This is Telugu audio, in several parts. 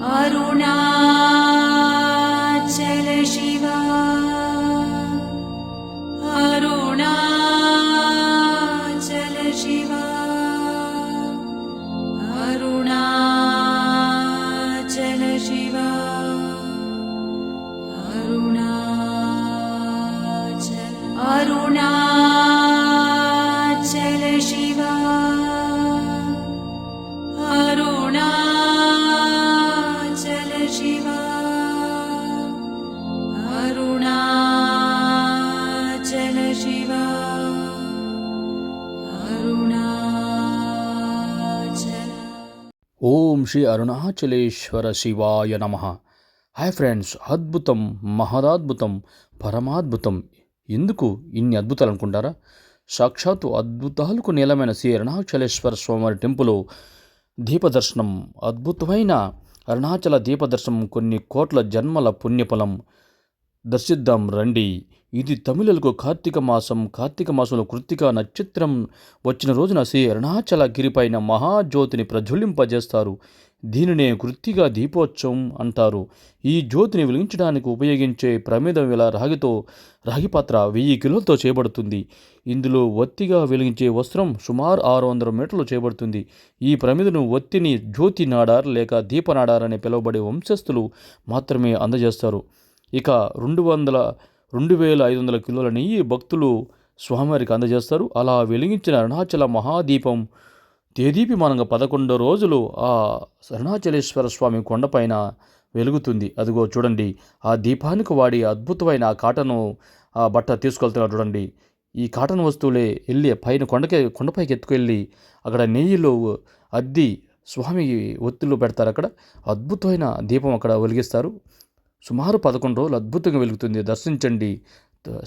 अरुणाचल ఓం శ్రీ అరుణాచలేశ్వర శివాయ నమ. హాయ్ ఫ్రెండ్స్ అద్భుతం మహదాద్భుతం పరమాద్భుతం. ఎందుకు ఇన్ని అద్భుతాలు అనుకుంటారా? సాక్షాత్తు అద్భుతాలకు నీలమైన శ్రీ అరుణాచలేశ్వర స్వామివారి టెంపుల్ దీపదర్శనం. అద్భుతమైన అరుణాచల దీపదర్శనం కొన్ని కోట్ల జన్మల పుణ్యఫలం. దర్శిద్దాం రండి. ఇది తమిళులకు కార్తీక మాసం కార్తీక మాసంలో కృత్తిక నక్షత్రం. వచ్చిన రోజున శ్రీ అరుణాచల గిరిపైన మహాజ్యోతిని ప్రజ్వలింపజేస్తారు. దీనినే కృత్తిగా దీపోత్సవం అంటారు. ఈ జ్యోతిని వెలిగించడానికి ఉపయోగించే ప్రమేదం ఇలా రాగితో రాగి పాత్ర వెయ్యి కిలోలతో చేయబడుతుంది. ఇందులో ఒత్తిగా వెలిగించే వస్త్రం సుమారు ఆరు వందల మీటర్లు చేయబడుతుంది. ఈ ప్రమిదను ఒత్తిని జ్యోతి నాడార్ లేక దీపనాడార్ అని పిలువబడే వంశస్థులు మాత్రమే అందజేస్తారు. ఇక రెండు వందల రెండు వేల ఐదు వందల కిలోల నెయ్యి భక్తులు స్వామివారికి అందజేస్తారు. అలా వెలిగించిన అరుణాచల మహాదీపం తేదీపిమానంగా పదకొండు రోజులు ఆ అరుణాచలేశ్వర స్వామి కొండపైన వెలుగుతుంది. అదిగో చూడండి ఆ దీపానికి వాడి అద్భుతమైన ఆ కాటను ఆ బట్ట తీసుకెళ్తున్నారు చూడండి. ఈ కాటన్ వస్తువులే వెళ్ళి పైన కొండకి కొండపైకి ఎత్తుకెళ్ళి అక్కడ నెయ్యిలో అద్ది స్వామి ఒత్తులు పెడతారు అక్కడ. అద్భుతమైన దీపం అక్కడ వెలిగిస్తారు. సుమారు పదకొండు రోజులు అద్భుతంగా వెలుగుతుంది. దర్శించండి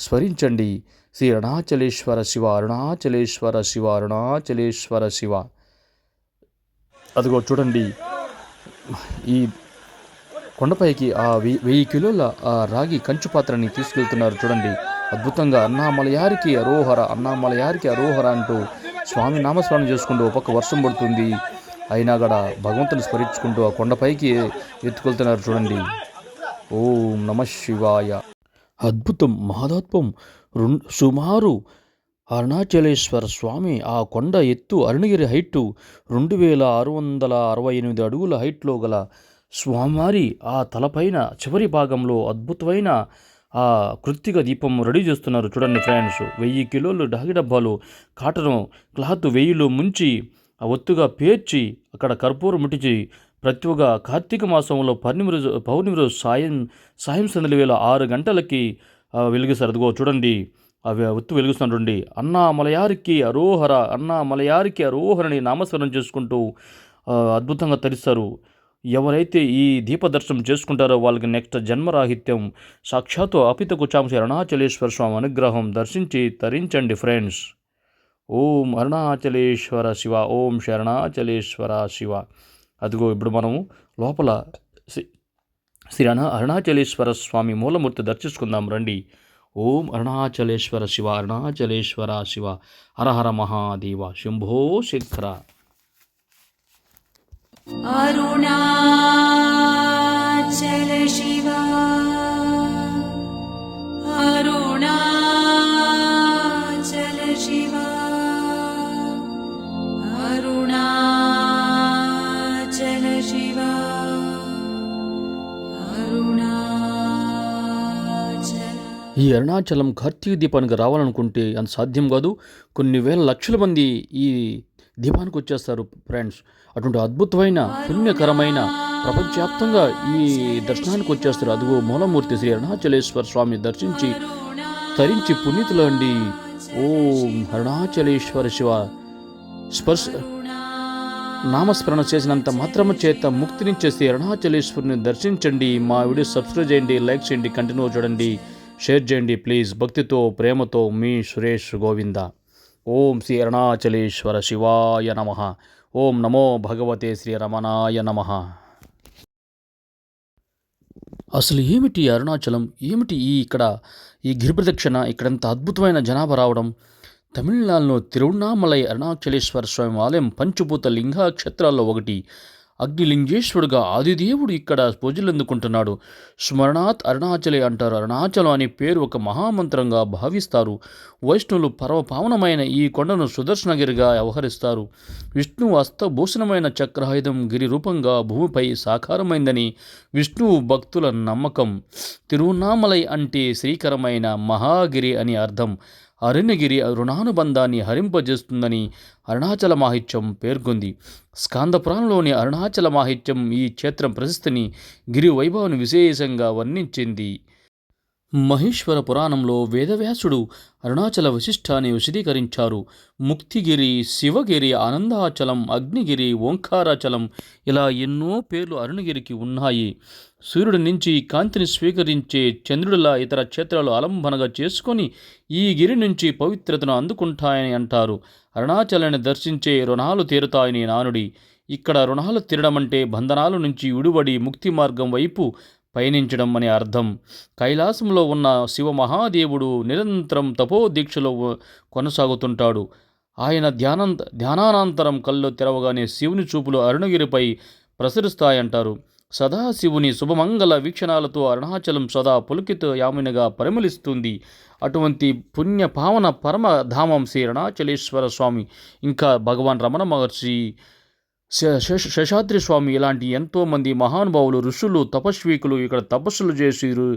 స్మరించండి. శ్రీ అరుణాచలేశ్వర శివ అరుణాచలేశ్వర శివ అరుణాచలేశ్వర శివ. అదిగో చూడండి ఈ కొండపైకి ఆ వెయ్యి వెయ్యి కిలోల ఆ రాగి కంచు పాత్రని తీసుకెళ్తున్నారు చూడండి. అద్భుతంగా అన్నామలయారికి అరోహర అన్నామలయారికి అరోహర అంటూ స్వామి నామస్మరణ చేసుకుంటూ ఒక పక్క వర్షం పడుతుంది. అయినా కూడా భగవంతుని స్మరించుకుంటూ ఆ కొండపైకి ఎత్తుకెళ్తున్నారు చూడండి. ఓం నమ శివాయ. అద్భుతం మహదాత్వం సుమారు అరుణాచలేశ్వర స్వామి ఆ కొండ ఎత్తు అరుణగిరి హైటు రెండు వేల ఆరు వందల అరవై ఎనిమిది అడుగుల హైట్లో గల స్వామివారి ఆ తలపైన చివరి భాగంలో అద్భుతమైన ఆ కృత్తిక దీపం రెడీ చేస్తున్నారు చూడండి ఫ్రెండ్స్. వెయ్యి కిలోలు డాగి డబ్బాలు కాటను క్లాత్ వెయ్యిలో ముంచి ఆ ఒత్తుగా పేర్చి అక్కడ కర్పూరం ముట్టించి ప్రతి ఒక్క కార్తీక మాసంలో పౌర్ణమి రోజు పౌర్ణమి రోజు సాయం సాయం సందలి వేల ఆరు గంటలకి ఆ, చూడండి. అవి ఒత్తు వెలుగుస్తున్నారు అన్నా మలయారికి అరోహర అన్నా మలయారికి అరోహరని నామస్మరణ చేసుకుంటూ అద్భుతంగా తరిస్తారు. ఎవరైతే ఈ దీపదర్శనం చేసుకుంటారో వాళ్ళకి నెక్స్ట్ జన్మరాహిత్యం. సాక్షాత్తు అపిత కుచాంశ అరుణాచలేశ్వర స్వామి అనుగ్రహం దర్శించి తరించండి ఫ్రెండ్స్. ఓం అరుణాచలేశ్వర శివ ఓం శరణాచలేశ్వర శివ. అదిగో ఇప్పుడు మనము లోపల శ్రీ అణ అరుణాచలేశ్వర స్వామి మూలమూర్తి దర్శించుకుందాం. రండి. ఓం అరుణాచలేశ్వర శివ అరుణాచలేశ్వర శివ హరహర మహాదేవ శంభో అరుణా చల శివా. ఈ అరుణాచలం కార్తీక దీపానికి రావాలనుకుంటే అంత సాధ్యం కాదు. కొన్ని వేల లక్షల మంది ఈ దీపానికి వచ్చేస్తారు ఫ్రెండ్స్. అటువంటి అద్భుతమైన పుణ్యకరమైన ప్రపంచవ్యాప్తంగా ఈ దర్శనానికి వచ్చేస్తారు. అదిగో మూలమూర్తి శ్రీ అరుణాచలేశ్వర స్వామి దర్శించి తరించి పునీతులండి ఓం అరుణాచలేశ్వర శివ. స్పర్శ నామస్మరణ చేసినంత మాత్రము చేత ముక్తిని శ్రీ అరుణాచలేశ్వరుని దర్శించండి. మా వీడియో సబ్స్క్రైబ్ చేయండి లైక్ చేయండి కంటిన్యూ చూడండి. షేర్ చేయండి ప్లీజ్. భక్తితో ప్రేమతో మీ సురేష్ గోవింద. ఓం శ్రీ అరుణాచలేశ్వర శివాయ నమ. ఓం నమో భగవతే శ్రీ రమణాయ నమ. అసలు ఏమిటి అరుణాచలం? ఏమిటి ఈ ఇక్కడ? ఈ గిరిప్రదక్షిణ ఇక్కడంత అద్భుతమైన జనాభా రావడం? తమిళనాడులో తిరువణామలై అరుణాచలేశ్వర స్వామి ఆలయం పంచభూత లింగా క్షేత్రాల్లో ఒకటి. అగ్నిలింగేశ్వరుడుగా ఆదిదేవుడు ఇక్కడ పూజలందుకుంటున్నాడు. స్మరణాత్ అరుణాచలే అంటారు. అరుణాచలం అనే పేరు ఒక మహామంత్రంగా భావిస్తారు. వైష్ణవులు పర్వపావనమైన ఈ కొండను సుదర్శనగిరిగా వ్యవహరిస్తారు. విష్ణువు అస్తభూషణమైన చక్రాయుధం గిరి రూపంగా భూమిపై సాకారమైందని విష్ణువు భక్తుల నమ్మకం. తిరువన్నామలై అంటే శ్రీకరమైన మహాగిరి అని అర్థం. అరణ్యగిరి రుణానుబంధాన్ని హరింపజేస్తుందని అరుణాచల మాహిత్యం పేర్కొంది. స్కాందపురంలోని అరుణాచల మాహిత్యం ఈ క్షేత్రం ప్రశస్తిని గిరి వైభవాన్ని విశేషంగా వర్ణించింది. మహేశ్వర పురాణంలో వేదవ్యాసుడు అరుణాచల వశిష్ఠాన్ని విశదీకరించారు ముక్తిగిరి శివగిరి ఆనందాచలం అగ్నిగిరి ఓంకారాచలం ఇలా ఎన్నో పేర్లు అరుణగిరికి ఉన్నాయి. సూర్యుడి నుంచి కాంతిని స్వీకరించే చంద్రుడిలా ఇతర క్షేత్రాలు అలంబనగా చేసుకొని ఈ గిరి నుంచి పవిత్రతను అందుకుంటాయని అంటారు. అరుణాచలాన్ని దర్శించే రుణాలు తీరుతాయని నానుడి. ఇక్కడ రుణాలు తీరడం అంటే బంధనాల నుంచి విడుబడి ముక్తి మార్గం వైపు పయనించడం అని అర్థం. కైలాసంలో ఉన్న శివ మహాదేవుడు నిరంతరం తపోదీక్షలో కొనసాగుతుంటాడు. ఆయన ధ్యానం ధ్యానానంతరం కళ్ళు తెరవగానే శివుని చూపులు అరుణగిరిపై ప్రసరిస్తాయంటారు. సదాశివుని శుభమంగళ వీక్షణాలతో అరుణాచలం సదా పులకిత యామినిగా పరిమళిస్తుంది. అటువంటి పుణ్య పావన పరమధామం శ్రీ అరుణాచలేశ్వర స్వామి. ఇంకా భగవాన్ రమణ మహర్షి శేషాద్రి స్వామి ఇలాంటి ఎంతోమంది మహానుభావులు ఋషులు తపస్వీకులు ఇక్కడ తపస్సులు చేసి రు-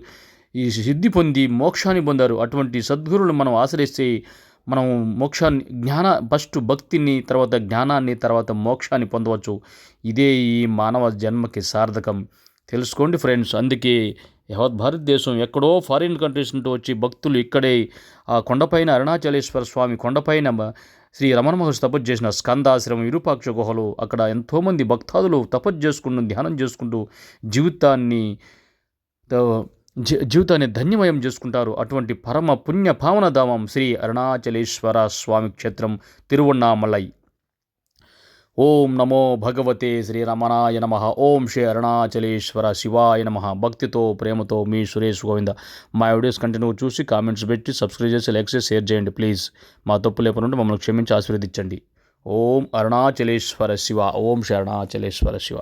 ఈ సిద్ధి పొంది మోక్షాన్ని పొందారు. అటువంటి సద్గురువులు మనం ఆశ్రయిస్తే మనం మోక్షాన్ని జ్ఞాన ఫస్ట్ భక్తిని తర్వాత జ్ఞానాన్ని తర్వాత మోక్షాన్ని పొందవచ్చు. ఇదే ఈ మానవ జన్మకి సార్థకం. తెలుసుకోండి ఫ్రెండ్స్ అందుకే యావత్ భారతదేశం ఎక్కడో ఫారిన్ కంట్రీస్ నుండి వచ్చి భక్తులు ఇక్కడే ఆ కొండపైన అరుణాచలేశ్వర స్వామి కొండపైన శ్రీ రమణ మహర్షి తపస్సు చేసిన స్కందాశ్రమం విరూపాక్ష గుహలు అక్కడ ఎంతోమంది భక్తాదులు తపస్సు చేసుకుంటూ ధ్యానం చేసుకుంటూ జీవితాన్ని జీవితాన్ని ధన్యమయం చేసుకుంటారు. అటువంటి పరమ పుణ్య పావనధామం శ్రీ అరుణాచలేశ్వర స్వామి క్షేత్రం తిరువన్నామలై. ఓం నమో భగవతే శ్రీ రమణాయ నమ. ఓం శ్రీ అరుణాచలేశ్వర శివాయ నమ. భక్తితో ప్రేమతో మీ సురేష్ గోవింద. మా వీడియోస్ కంటిన్యూ చూసి కామెంట్స్ పెట్టి సబ్స్క్రైబ్ చేసి లైక్ చేసి షేర్ చేయండి ప్లీజ్. మా తప్పు లేకుండా మమ్మల్ని క్షమించి ఆశీర్వదించండి. ఓం అరుణాచలేశ్వర శివ. ఓం శరణాచలేశ్వర శివ.